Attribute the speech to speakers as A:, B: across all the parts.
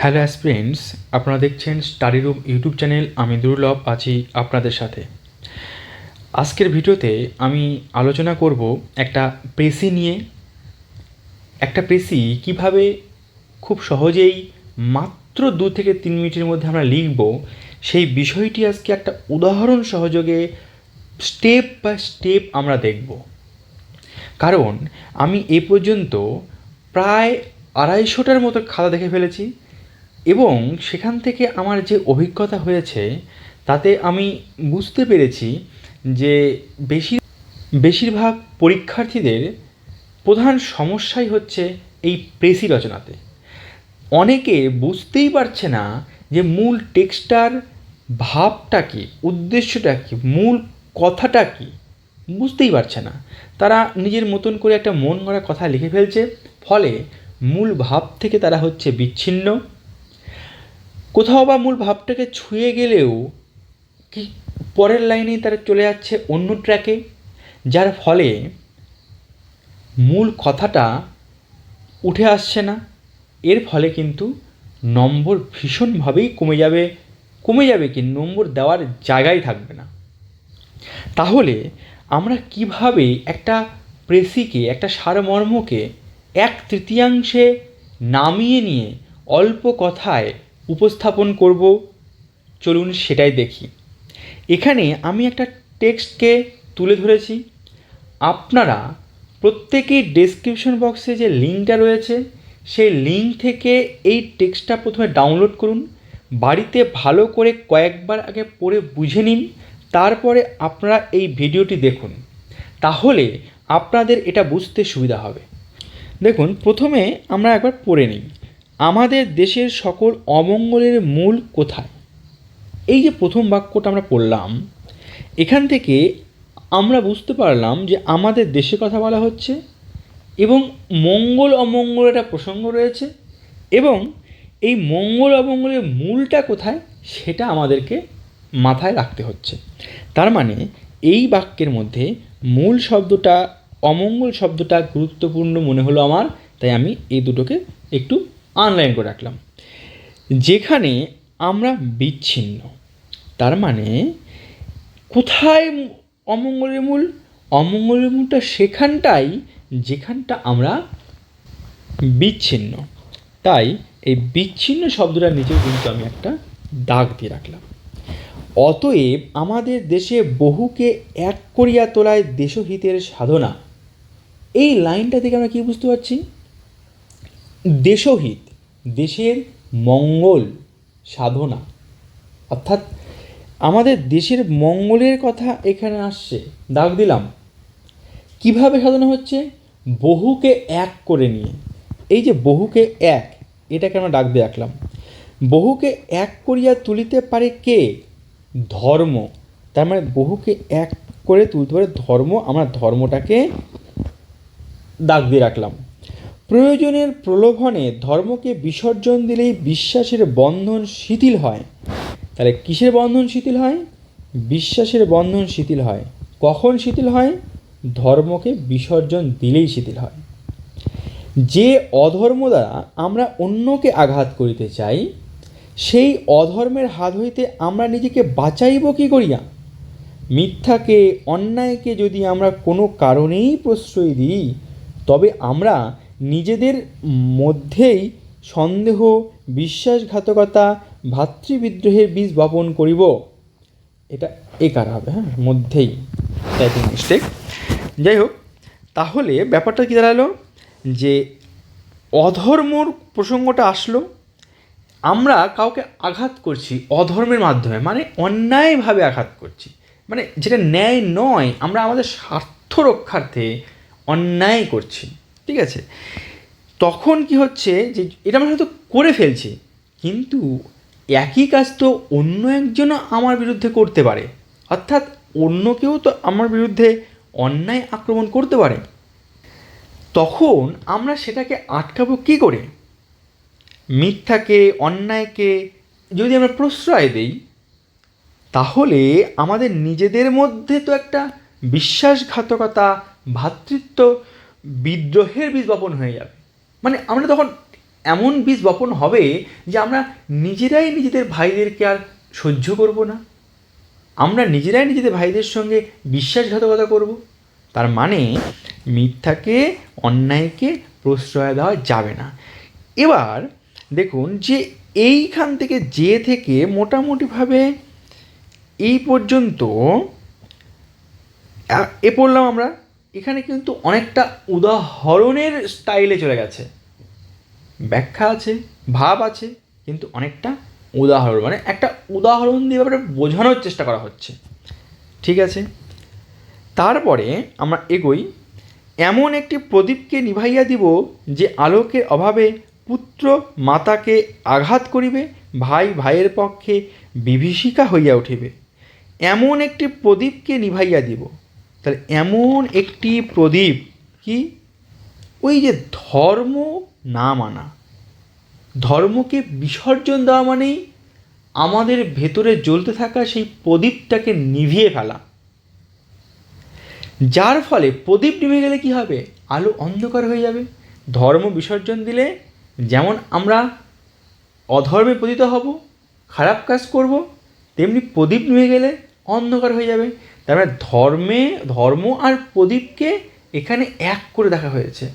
A: Hello aspirants আপনারা দেখছেন study room YouTube channel আমি দুর্লভ, আছি আপনাদের সাথে। আজকের ভিডিওতে আমি আলোচনা করব একটা প্রেসি নিয়ে। একটা প্রেসি কীভাবে খুব সহজেই মাত্র দু থেকে তিন মিনিটের মধ্যে আমরা লিখব। সেই বিষয়টি আজকে একটা উদাহরণ সহযোগে স্টেপ বাই স্টেপ আমরা দেখব। কারণ আমি এ পর্যন্ত প্রায় আড়াইশোটার মতো খাতা দেখে ফেলেছি। এবং সেখান থেকে আমার যে অভিজ্ঞতা হয়েছে, তাতে আমি বুঝতে পেরেছি যে বেশি, বেশিরভাগ পরীক্ষার্থীদের প্রধান সমস্যাই হচ্ছে এই প্রেসি রচনাতে। অনেকে বুঝতেই পারছে না যে মূল টেক্সটার ভাবটা কী, উদ্দেশ্যটা কী, মূল কথাটা কী, বুঝতেই পারছে না। তারা নিজের মতন করে একটা মন গড়া কথা লিখে ফেলছে, ফলে মূল ভাব থেকে তারা হচ্ছে বিচ্ছিন্ন। কোথাও বা মূল ভাবটাকে ছুঁয়ে গেলেও কি পরের লাইনেই তারা চলে যাচ্ছে অন্য ট্র্যাকে, যার ফলে মূল কথাটা উঠে আসছে না। এর ফলে কিন্তু নম্বর ভীষণভাবেই কমে যাবে কমে যাবে কি নম্বর দেওয়ার জায়গাই থাকবে না। তাহলে আমরা কীভাবে একটা প্রেসিকে, একটা সারমর্মকে এক তৃতীয়াংশে নামিয়ে নিয়ে অল্প কথায় উপস্থাপন করব, চলুন সেটাই দেখি। এখানে আমি একটা টেক্সটকে তুলে ধরেছি। আপনারা প্রত্যেকেই ডেসক্রিপশন বক্সে যে লিঙ্কটা রয়েছে, সেই লিঙ্ক থেকে এই টেক্সটটা প্রথমে ডাউনলোড করুন। বাড়িতে ভালো করে কয়েকবার আগে পড়ে বুঝে নিন, তারপরে আপনারা এই ভিডিওটি দেখুন। তাহলে আপনাদের এটা বুঝতে সুবিধা হবে। দেখুন, প্রথমে আমরা একবার পড়ে নিই। আমাদের দেশের সকল অমঙ্গলের মূল কোথায়? এই যে প্রথম বাক্যটা আমরা পড়লাম, এখান থেকে আমরা বুঝতে পারলাম যে আমাদের দেশে কথা বলা হচ্ছে এবং মঙ্গল অমঙ্গলের একটা প্রসঙ্গ রয়েছে এবং এই মঙ্গল অমঙ্গলের মূলটা কোথায় সেটা আমাদেরকে মাথায় রাখতে হচ্ছে। তার মানে এই বাক্যের মধ্যে মূল শব্দটা, অমঙ্গল শব্দটা গুরুত্বপূর্ণ মনে হলো আমার, তাই আমি এই দুটোকে একটু অনলাইন করে রাখলাম। যেখানে আমরা বিচ্ছিন্ন। তার মানে কোথায় অমঙ্গলের মূল? অমঙ্গলের মূলটা সেখানটাই যেখানটা আমরা বিচ্ছিন্ন। তাই এই বিচ্ছিন্ন শব্দটার নিচেও কিন্তু আমি একটা দাগ দিয়ে রাখলাম। অতএব আমাদের দেশে বহুকে এক করিয়া তোলায় দেশহিতের সাধনা। এই লাইনটা থেকে আমরা কী বুঝতে পারছি? দেশহিত, দেশের মঙ্গল সাধনা। অর্থাৎ আমাদের দেশের মঙ্গলের কথা এখানে আসছে। দাগ দিলাম। কীভাবে সাধনা হচ্ছে? বহুকে এক করে নিয়ে। এই যে বহুকে এক, এটাকে আমরা ডাক দিয়ে রাখলাম বহুকে এক করিয়া তুলিতে পারে কে? ধর্ম। তার মানে বহুকে এক করে তুলতে পারে ধর্ম। আমরা ধর্মটাকে দাগ দিয়ে রাখলাম। প্রয়োজনের প্রলোভনে ধর্মকে বিসর্জন দিলেই বিশ্বাসের বন্ধন শিথিল হয়। তাহলে কিসের বন্ধন শিথিল হয়? বিশ্বাসের বন্ধন শিথিল হয়। কখন শিথিল হয়? ধর্মকে বিসর্জন দিলেই শিথিল হয়। যে অধর্ম দ্বারা আমরা অন্যকে আঘাত করিতে চাই, সেই অধর্মের হাত হইতে আমরা নিজেকে বাঁচাইব কি করিয়া? মিথ্যাকে, অন্যায়কে যদি আমরা কোনো কারণেই প্রশ্রয় দিই, তবে আমরা নিজেদের মধ্যেই সন্দেহ, বিশ্বাসঘাতকতা, ভাতৃবিদ্রোহের বীজ বপন করিব। এটা একার হবে হ্যাঁ? মধ্যেই টাইপিং মিস্টেক যাই হোক, তাহলে ব্যাপারটা কী দাঁড়াল? যে অধর্মর প্রসঙ্গটা আসলো। আমরা কাউকে আঘাত করছি অধর্মের মাধ্যমে মানে অন্যায়ভাবে আঘাত করছি। মানে যেটা ন্যায় নয়, আমরা আমাদের স্বার্থ রক্ষার্থে অন্যায় করছি। ঠিক আছে? তখন কি হচ্ছে যে, এটা আমরা হয়তো করে ফেলছি, কিন্তু একই কাজ তো অন্য একজনও আমার বিরুদ্ধে করতে পারে। অর্থাৎ অন্য কেউ তো আমার বিরুদ্ধে অন্যায় আক্রমণ করতে পারে। তখন আমরা সেটাকে আটকাবো কী করে? মিথ্যাকে, অন্যায়কে যদি আমরা প্রশ্রয় দিই, তাহলে আমাদের নিজেদের মধ্যে তো একটা বিশ্বাসঘাতকতা ভ্রাতৃত্ব বিদ্রোহের বীজ বপন হয়ে যাবে। মানে আমরা তখন এমন বীজ বপন হবে যে আমরা নিজেরাই নিজেদের ভাইদেরকে আর সহ্য করব না। আমরা নিজেরাই নিজেদের ভাইদের সঙ্গে বিশ্বাসঘাতকতা করব। তার মানে মিথ্যাকে, অন্যায়কে প্রশ্রয় দেওয়া যাবে না। এবার দেখুন যে এইখান থেকে যে থেকে মোটামুটিভাবে এই পর্যন্ত, এ- পড়লাম আমরা এখানে কিন্তু অনেকটা উদাহরণের স্টাইলে চলে গেছে। ব্যাখ্যা আছে, ভাব আছে, কিন্তু অনেকটা উদাহরণ মানে একটা উদাহরণ দিয়ে ব্যাপারে বোঝানোর চেষ্টা করা হচ্ছে। ঠিক আছে? তারপরে আমরা এগোই। এমন একটি প্রদীপকে নিভাইয়া দিব যে আলোকের অভাবে পুত্র মাতাকে আঘাত করিবে, ভাই ভাইয়ের পক্ষে বিভীষিকা হইয়া উঠিবে। এমন একটি প্রদীপকে নিভাইয়া দিব তাহলে এমন একটি প্রদীপ কি? ওই যে ধর্ম না মানা। ধর্মকে বিসর্জন দেওয়া মানেই আমাদের ভেতরে জ্বলতে থাকা সেই প্রদীপটাকে নিভিয়ে ফেলা। যার ফলে প্রদীপ নিভে গেলে কি হবে? আলো অন্ধকার হয়ে যাবে। ধর্ম বিসর্জন দিলে যেমন আমরা অধর্মে পতিত হব, খারাপ কাজ করব, তেমনি প্রদীপ নিভে গেলে অন্ধকার হয়ে যাবে। তার ধর্মে, ধর্ম আর প্রদীপকে এখানে এক করে দেখা হয়েছে।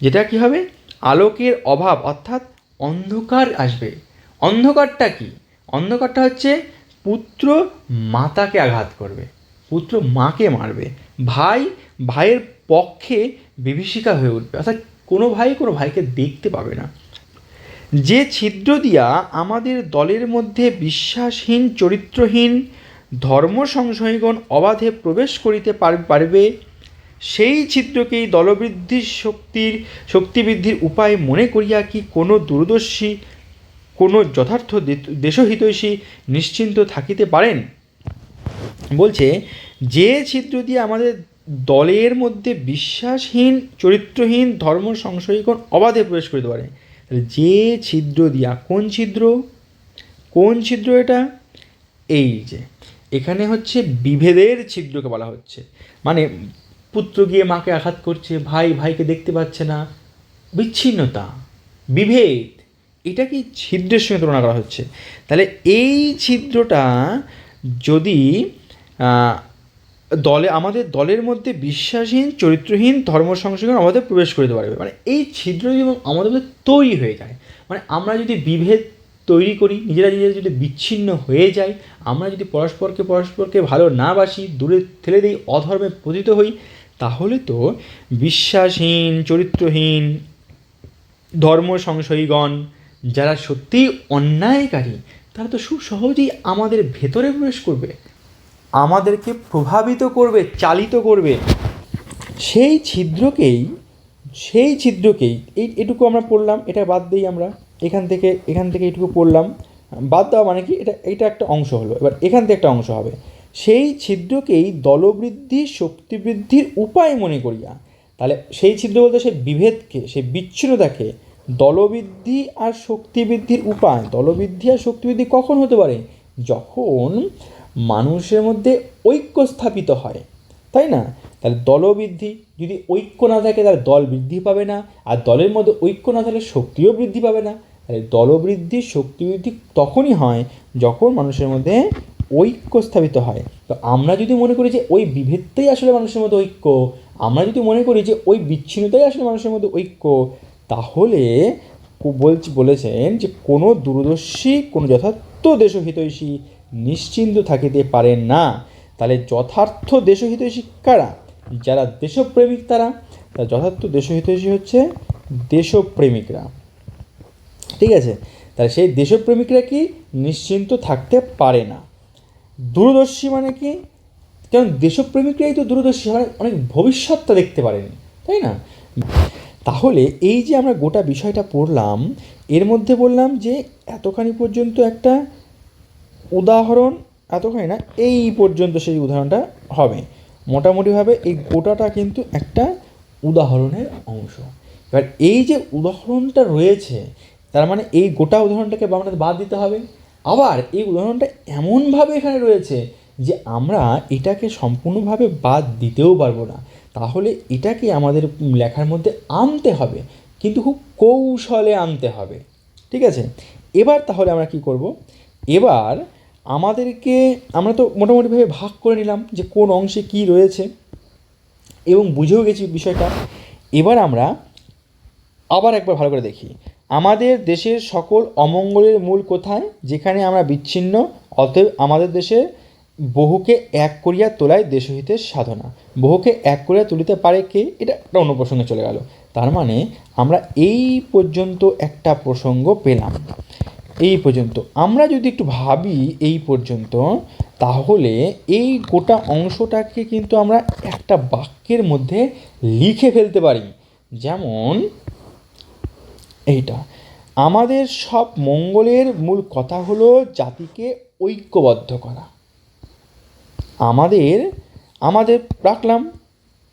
A: যেটা কি হবে? আলোকের অভাব, অর্থাৎ অন্ধকার আসবে। অন্ধকারটা কি? অন্ধকারটা হচ্ছে পুত্র মাতাকে আঘাত করবে, পুত্র মাকে মারবে। ভাই, ভাইয়ের পক্ষে বিভীষিকা হয়ে উঠবে, অর্থাৎ কোনো ভাই কোনো ভাইকে দেখতে পাবে না। যে ছিদ্র দিয়া আমাদের দলের মধ্যে বিশ্বাসহীন, চরিত্রহীন ধর্ম সংশয়গণ অবাধে প্রবেশ করিতে পার- পারবে, সেই ছিদ্রকেই দলবৃদ্ধির শক্তির, শক্তিবৃদ্ধির উপায় মনে করিয়া কি কোনো দূরদর্শী, কোনো যথার্থ দেশহিতৈষী নিশ্চিন্ত থাকিতে পারেন? বলছে, যে ছিদ্র দিয়ে আমাদের দলের মধ্যে বিশ্বাসহীন, চরিত্রহীন ধর্ম সংশয়ীগণ অবাধে প্রবেশ করিতে পারে যে ছিদ্র দিয়া কোন ছিদ্র? কোন ছিদ্র এটা? এই যে এখানে হচ্ছে বিভেদের ছিদ্রকে বলা হচ্ছে। মানে পুত্র গিয়ে মাকে আঘাত করছে, ভাই ভাইকে দেখতে পাচ্ছে না। বিচ্ছিন্নতা, বিভেদ এটা কি ছিদ্রের সঙ্গে তুলনা করা হচ্ছে। তাহলে এই ছিদ্রটা যদি দলে, আমাদের দলের মধ্যে বিশ্বাসহীন, চরিত্রহীন, ধর্ম সংশোধন আমাদের প্রবেশ করতে পারবে। মানে এই ছিদ্র যদি আমাদের মধ্যে তৈরি হয়ে যায় মানে আমরা যদি বিভেদ তৈরি করি, নিজেরা নিজেরা যদি বিচ্ছিন্ন হয়ে যাই আমরা যদি পরস্পরকে পরস্পরকে ভালো না বাসি, দূরে ঠেলে দিই, অধর্মে পতিত হই, তাহলে তো বিশ্বাসহীন, চরিত্রহীন, ধর্ম সংশয়ীগণ যারা সত্যিই অন্যায়কারী, তারা তো খুব সহজেই আমাদের ভেতরে প্রবেশ করবে, আমাদেরকে প্রভাবিত করবে, চালিত করবে। সেই ছিদ্রকেই সেই ছিদ্রকেই, এই, এটুকু আমরা পড়লাম, এটা বাদ দিই আমরা। এখান থেকে এখান থেকে এটুকু পড়লাম। বাদ দেওয়া মানে কি? এটা এটা একটা অংশ হলো। এবার এখান থেকে একটা অংশ হবে। সেই ছিদ্রকেই দলবৃদ্ধি, শক্তিবৃদ্ধির উপায় মনে করিয়া, তাহলে সেই ছিদ্র বলতে সেই বিভেদকে, সেই বিচ্ছিন্নতাকে দলবৃদ্ধি আর শক্তিবৃদ্ধির উপায়। দলবৃদ্ধি আর শক্তিবৃদ্ধি কখন হতে পারে? যখন মানুষের মধ্যে ঐক্য স্থাপিত হয়। তাই না? তাহলে দলবৃদ্ধি যদি ঐক্য না থাকে তাহলে দল বৃদ্ধি পাবে না, আর দলের মধ্যে ঐক্য না থাকলে শক্তিও বৃদ্ধি পাবে না। তাহলে দলবৃদ্ধি শক্তি বৃদ্ধি তখনই হয় যখন মানুষের মধ্যে ঐক্য স্থাপিত হয়। তো আমরা যদি মনে করি যে ওই বিভেদটাই আসলে মানুষের মধ্যে ঐক্য, আমরা যদি মনে করি যে ওই বিচ্ছিন্নতাই আসলে মানুষের মধ্যে ঐক্য, তাহলে বলছি বলেছেন যে কোনো দূরদর্শী, কোনো যথার্থ দেশহিতৈষী নিশ্চিন্ত থাকিতে পারেন না। তাহলে যথার্থ দেশহিতৈষী কারা? যারা দেশপ্রেমিক তারা তারা যথার্থ দেশহিতৈষী হচ্ছে দেশপ্রেমিকরা। ঠিক আছে? তাহলে সেই দেশপ্রেমিকরা কি নিশ্চিন্ত থাকতে পারে না? দূরদর্শী মানে কি? কারণ দেশপ্রেমিকরাই তো দূরদর্শী মানে অনেক ভবিষ্যৎটা দেখতে পারেন, তাই না? তাহলে এই যে আমরা গোটা বিষয়টা পড়লাম, এর মধ্যে বললাম যে এতখানি পর্যন্ত একটা উদাহরণ এতখানি না এই পর্যন্ত সেই উদাহরণটা হবে। মোটামুটিভাবে এই গোটাটা কিন্তু একটা উদাহরণের অংশ। এবার এই যে উদাহরণটা রয়েছে, তার মানে এই গোটা উদাহরণটাকে আমাদের বাদ দিতে হবে। আবার এই উদাহরণটা এমনভাবে এখানে রয়েছে যে আমরা এটাকে সম্পূর্ণভাবে বাদ দিতেও পারব না। তাহলে এটাকে আমাদের লেখার মধ্যে আনতে হবে, কিন্তু খুব কৌশলে আনতে হবে। ঠিক আছে? এবার তাহলে আমরা কি করব? এবার আমাদেরকে আমরা তো মোটামুটিভাবে ভাগ করে নিলাম যে কোন অংশে কী রয়েছে এবং বুঝেও গেছি বিষয়টা। এবার আমরা আবার একবার ভালো করে দেখি। আমাদের দেশের সকল অমঙ্গলের মূল কোথায়? যেখানে আমরা বিচ্ছিন্ন, অতএব আমাদের দেশে বহুকে এক করিয়া তোলায় দেশহিতের সাধনা। বহুকে এক করিয়া তুলিতে পারে কে? এটা একটা অন্য প্রসঙ্গে চলে গেল। তার মানে আমরা এই পর্যন্ত একটা প্রসঙ্গ পেলাম। এই পর্যন্ত। আমরা যদি একটু ভাবি এই পর্যন্ত, তাহলে এই গোটা অংশটাকে কিন্তু আমরা একটা বাক্যের মধ্যে লিখে ফেলতে পারি। যেমন, এইটা, আমাদের সব মঙ্গলের মূল কথা হলো জাতিকে ঐক্যবদ্ধ করা। আমাদের আমাদের, রাখলাম,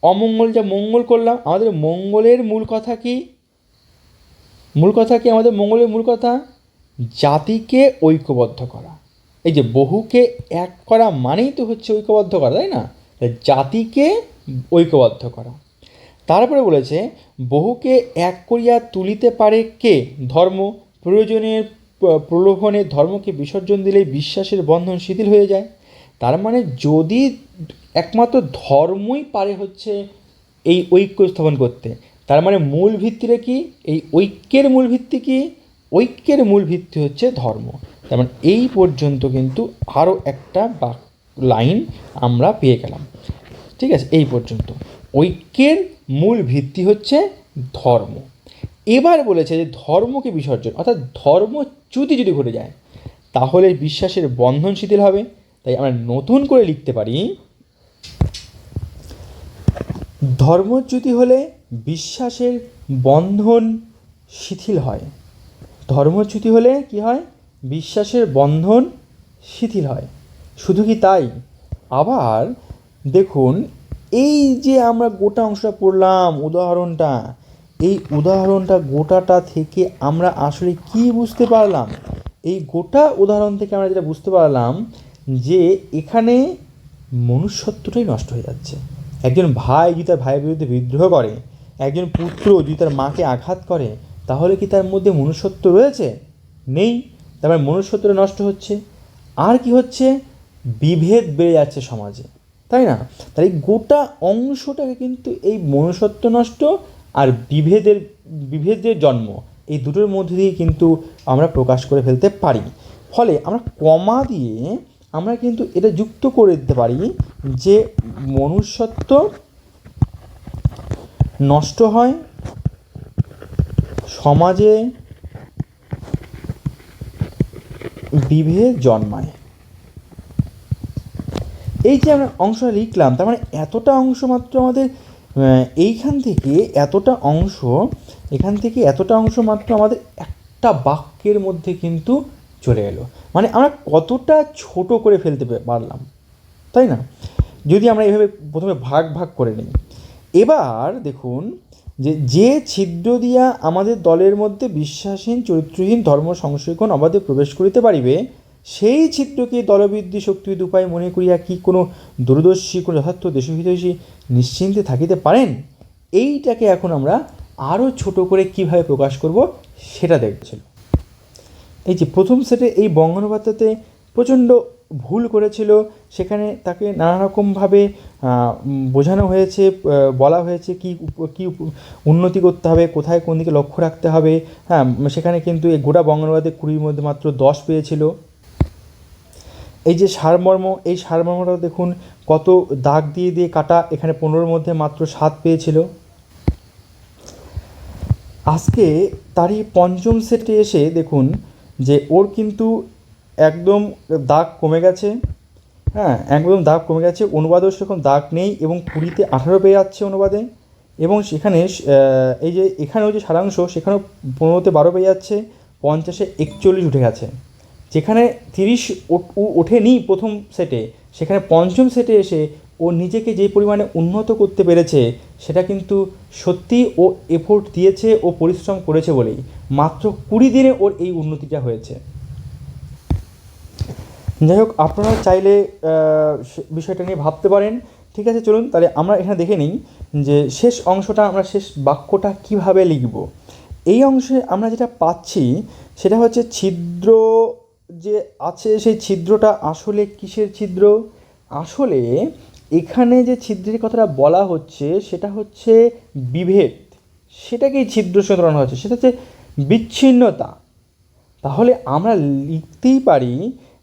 A: অমঙ্গল যা মঙ্গল করলাম, আমাদের মঙ্গলের মূল কথা কি? মূল কথা কি আমাদের মঙ্গলের মূল কথা? জাতিকে ঐক্যবদ্ধ করা। এই যে বহুকে এক করা মানেই তো হচ্ছে ঐক্যবদ্ধ করা, তাই না? জাতিকে ঐক্যবদ্ধ করা। তারপরে বলেছে, বহুকে এক করিয়া তুলিতে পারে কে? ধর্ম। প্রয়োজনের প্রলোভনে ধর্মকে বিসর্জন দিলেই বিশ্বাসের বন্ধন শিথিল হয়ে যায়। তার মানে যদি একমাত্র ধর্মই পারে হচ্ছে এই ঐক্য স্থাপন করতে, তার মানে মূল ভিত্তিটা কি? এই ঐক্যের মূল ভিত্তি কি? ঐক্যের মূল ভিত্তি হচ্ছে ধর্ম। তার মানে এই পর্যন্ত কিন্তু আরও একটা বা লাইন আমরা পেয়ে গেলাম। ঠিক আছে, এই পর্যন্ত। ঐক্যের মূল ভিত্তি হচ্ছে ধর্ম। এবার বলেছে যে ধর্মকে বিসর্জন, অর্থাৎ ধর্মচ্যুতি যদি ঘটে যায়, তাহলে বিশ্বাসের বন্ধন শিথিল হবে। তাই আমরা নতুন করে লিখতে পারি, ধর্মচ্যুতি হলে বিশ্বাসের বন্ধন শিথিল হয়। ধর্মচ্যুতি হলে কি হয়? বিশ্বাসের বন্ধন শিথিল হয়। শুধু কি তাই? আবার দেখুন, এই যে আমরা গোটা অংশটা পড়লাম, উদাহরণটা, এই উদাহরণটা গোটাটা থেকে আমরা আসলে কি বুঝতে পারলাম? এই গোটা উদাহরণ থেকে আমরা যেটা বুঝতে পারলাম যে এখানে মনুষ্যত্বটাই নষ্ট হয়ে যাচ্ছে। একজন ভাই যদি তার ভাইয়ের বিরুদ্ধে বিদ্রোহ করে, একজন পুত্র যদি তার মাকে আঘাত করে তাহলে কি তার মধ্যে মনুষ্যত্ব রয়েছে? নেই। তারপরে মনুষ্যত্বটা নষ্ট হচ্ছে। আর কি হচ্ছে? বিভেদ বেড়ে যাচ্ছে সমাজে। তাই না? তাই গোটা অংশটাকে কিন্তু এই মনুষ্যত্ব নষ্ট আর বিভেদের বিভেদের জন্ম এই দুটোর মধ্যে দিয়ে কিন্তু আমরা প্রকাশ করে ফেলতে পারি। ফলে আমরা কমা দিয়ে আমরা কিন্তু এটা যুক্ত করে দিতে পারি যে মনুষ্যত্ব নষ্ট হয় সমাজে বিভেদ জন্মায়। এই যে আমরা অংশটা লিখলাম, তার মানে এতটা অংশ মাত্র আমাদের এইখান থেকে এতটা অংশ, এখান থেকে এতটা অংশ মাত্র আমাদের একটা বাক্যের মধ্যে কিন্তু চলে এলো। মানে আমরা কতটা ছোট করে ফেলতে পারলাম, তাই না? যদি আমরা এভাবে প্রথমে ভাগ ভাগ করে নিই। এবার দেখুন যে যে ছিদ্র দিয়া আমাদের দলের মধ্যে বিশ্বাসহীন, চরিত্রহীন, ধর্ম সংশোধন অবাধে প্রবেশ করিতে পারিবে, সেই ছিদ্রকে দলবৃদ্ধি শক্তিবিদ উপায় মনে করিয়া কি কোনো দূরদর্শী, কোনো যথার্থ দেশহিতৈষী নিশ্চিন্তে থাকিতে পারেন? এইটাকে এখন আমরা আরও ছোট করে কীভাবে প্রকাশ করব সেটা দেখছিল এই যে, প্রথম সেটে এই বঙ্গানুবাদটাতে প্রচণ্ড ভুল করেছিল, সেখানে তাকে নানা রকমভাবে বোঝানো হয়েছে বলা হয়েছে কি কি উন্নতি করতে হবে, কোথায় কোন দিকে লক্ষ্য রাখতে হবে। হ্যাঁ সেখানে কিন্তু এই গোটা বঙ্গানুবাদে কুড়ির মধ্যে মাত্র দশ পেয়েছিল। এই যে সারমর্ম, এই সারমর্মটা দেখুন, কত দাগ দিয়ে দিয়ে কাটা, এখানে পনেরোর মধ্যে মাত্র সাত পেয়েছিল। আজকে তারই পঞ্চম সেটে এসে দেখুন যে ওর কিন্তু একদম দাগ কমে গেছে। হ্যাঁ একদম দাগ কমে গেছে। অনুবাদেও সেরকম দাগ নেই এবং কুড়িতে আঠারো পেয়ে যাচ্ছে অনুবাদে। এবং সেখানে এই যে এখানেও যে সারাংশ, সেখানেও পনেরোতে বারো পেয়ে যাচ্ছে, পঞ্চাশে একচল্লিশ উঠে গেছে। যেখানে তিরিশ ওঠেনি প্রথম সেটে, সেখানে পঞ্চম সেটে এসে ও নিজেকে যে পরিমাণে উন্নত করতে পেরেছে, সেটা কিন্তু সত্যি ও এফোর্ট দিয়েছে ও পরিশ্রম করেছে বলেই। মাত্র কুড়ি দিনে ওর এই উন্নতিটা হয়েছে। যাই হোক, আপনারা চাইলে বিষয়টা নিয়ে ভাবতে পারেন। ঠিক আছে, চলুন, তাহলে আমরা এখানে দেখে নিই যে শেষ অংশটা, আমরা শেষ বাক্যটা কীভাবে লিখব। এই অংশে আমরা যেটা পাচ্ছি, সেটা হচ্ছে ছিদ্র যে আছে, সেই ছিদ্রটা আসলে কিসের ছিদ্র? আসলে এখানে যে ছিদ্রের কথাটা বলা হচ্ছে, সেটা হচ্ছে বিভেদ। সেটাকেই ছিদ্র সুতরাং হচ্ছে, সেটা হচ্ছে বিচ্ছিন্নতা। তাহলে আমরা লিখতেই পারি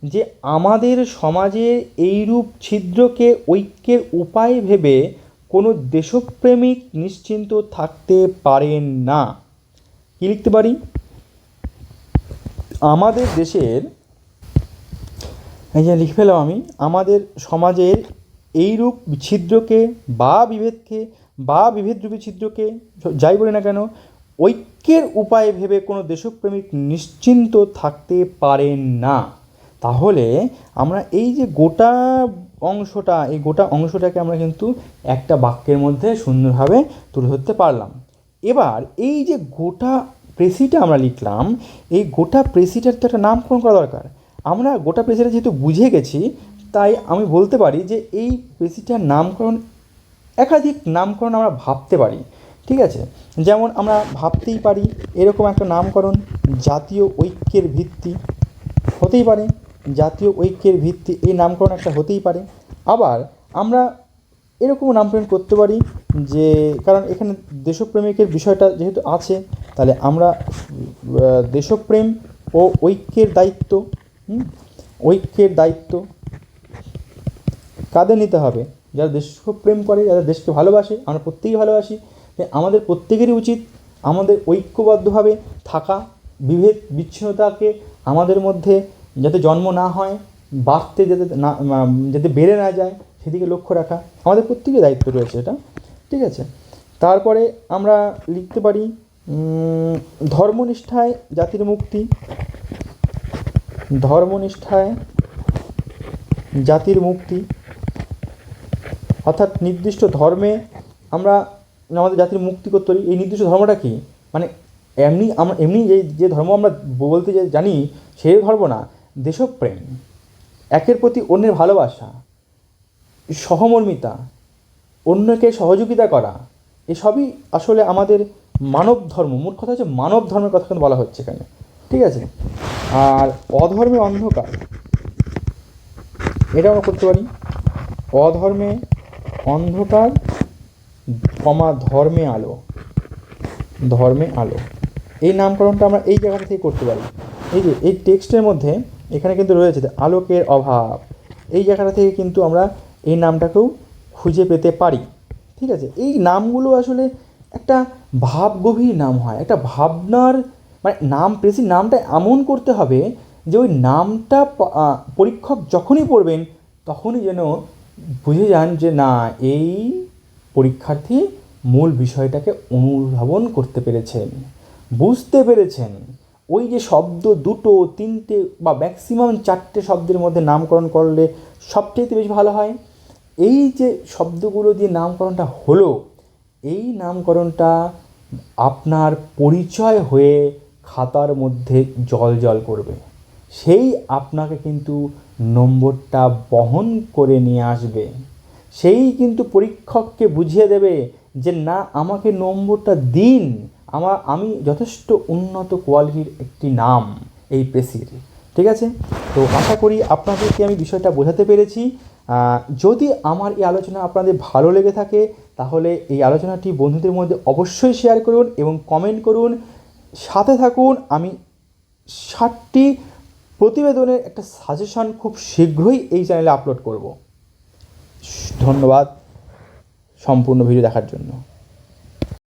A: যে আমাদের সমাজে এইরূপ ছিদ্রকে ঐক্যের উপায় ভেবে কোনো দেশপ্রেমিক নিশ্চিন্ত থাকতে পারেন না। কী লিখতে পারি? আমাদের দেশের, এই যে লিখে ফেলাম আমি, আমাদের সমাজের এইরূপ ছিদ্রকে বা বিভেদকে বা বিভেদরূপী ছিদ্রকে যাই বলি না কেন, ঐক্যের উপায় ভেবে কোনো দেশপ্রেমিক নিশ্চিন্ত থাকতে পারেন না। তাহলে আমরা এই যে গোটা অংশটা, এই গোটা অংশটাকে আমরা কিন্তু একটা বাক্যের মধ্যে সুন্দরভাবে তুলে ধরতে পারলাম। এবার এই যে গোটা প্রেসিটা আমরা লিখলাম, এই গোটা প্রেসিটার তো একটা নামকরণ করা দরকার। আমরা গোটা প্রেসিটা যেহেতু বুঝে গেছি, তাই আমি বলতে পারি যে এই প্রেসিটার নামকরণ, একাধিক নামকরণ আমরা ভাবতে পারি, ঠিক আছে? যেমন আমরা ভাবতেই পারি এরকম একটা নামকরণ, জাতীয় ঐক্যের ভিত্তি হতেই পারে। জাতীয় ঐক্যের ভিত্তি এই নামকরণ একটা হতেই পারে। আবার আমরা এরকমও নামকরণ করতে পারি যে, কারণ এখানে দেশপ্রেমিকের বিষয়টা যেহেতু আছে, তাহলে আমরা দেশপ্রেম ও ঐক্যের দায়িত্ব ঐক্যের দায়িত্ব কাদের নিতে হবে? যারা দেশপ্রেম করে, যারা দেশকে ভালোবাসে, আমরা প্রত্যেকেই ভালোবাসি আমাদের প্রত্যেকেরই উচিত আমাদের ঐক্যবদ্ধভাবে থাকা, বিভেদ, বিচ্ছিন্নতাকে আমাদের মধ্যে যাতে জন্ম না হয়, বাড়তে যাতে না যাতে বেড়ে না যায়, সেদিকে লক্ষ্য রাখা আমাদের প্রত্যেকের দায়িত্ব রয়েছে এটা, ঠিক আছে? তারপরে আমরা লিখতে পারি ধর্মনিষ্ঠায় জাতির মুক্তি, ধর্মনিষ্ঠায় জাতির মুক্তি, অর্থাৎ নির্দিষ্ট ধর্মে আমরা আমাদের জাতির মুক্তি করতে পারি। এই নির্দিষ্ট ধর্মটা কী? মানে এমনি আমরা, এমনি যে যে ধর্ম আমরা বলতে জানি সেই ধর্ম না। দেশপ্রেম, একের প্রতি অন্যের ভালোবাসা, সহমর্মিতা, অন্যকে সহযোগিতা করা, এসবই আসলে আমাদের মানব ধর্ম। মূল কথা হচ্ছে মানব ধর্মের কথা কিন্তু বলা হচ্ছে এখানে। ঠিক আছে? আর অধর্মে অন্ধকার, এটা আমরা করতে পারি। অধর্মে অন্ধকার, কমা ধর্মে আলো ধর্মে আলো। এই নামকরণটা আমরা এই জায়গাটা থেকে করতে পারি। এই যে, এই টেক্সটের মধ্যে এখানে কিন্তু রয়েছে আলোকের অভাব। এই জায়গাটা থেকে কিন্তু আমরা এই নামটাকেও খুঁজে পেতে পারি। ঠিক আছে? এই নামগুলো আসলে একটা ভাবগভীর নাম হয়। একটা ভাবনার মানে নাম প্রেসি নামটা এমন করতে হবে যে ওই নামটা পরীক্ষক যখনই পড়বেন, তখনই যেন বুঝে যান যে না, এই পরীক্ষার্থী মূল বিষয়টাকে অনুধাবন করতে পেরেছেন, বুঝতে পেরেছেন। ওই যে শব্দ দুটো, তিনটে বা ম্যাক্সিমাম চারটে শব্দের মধ্যে নামকরণ করলে সবচেয়ে বেশি ভালো হয়। এই যে শব্দগুলো দিয়ে নামকরণটা হলো, এই নামকরণটা আপনার পরিচয় হয়ে খাতার মধ্যে জল জল করবে। সেই আপনাকে কিন্তু নম্বরটা বহন করে নিয়ে আসবে। সেই কিন্তু পরীক্ষককে বুঝিয়ে দেবে যে, না, আমাকে নম্বরটা দিন। আমার, আমি যথেষ্ট উন্নত কোয়ালিটির একটি নাম এই প্রেসির ঠিক আছে? তো আশা করি আপনাদেরকে আমি বিষয়টা বোঝাতে পেরেছি। যদি আমার এই আলোচনা আপনাদের ভালো লেগে থাকে, তাহলে এই আলোচনাটি বন্ধুদের মধ্যে অবশ্যই শেয়ার করুন এবং কমেন্ট করুন। সাথে থাকুন, আমি ষাটটি প্রতিবেদনের একটা সাজেশন খুব শীঘ্রই এই চ্যানেলে আপলোড করব। ধন্যবাদ সম্পূর্ণ ভিডিও দেখার জন্য।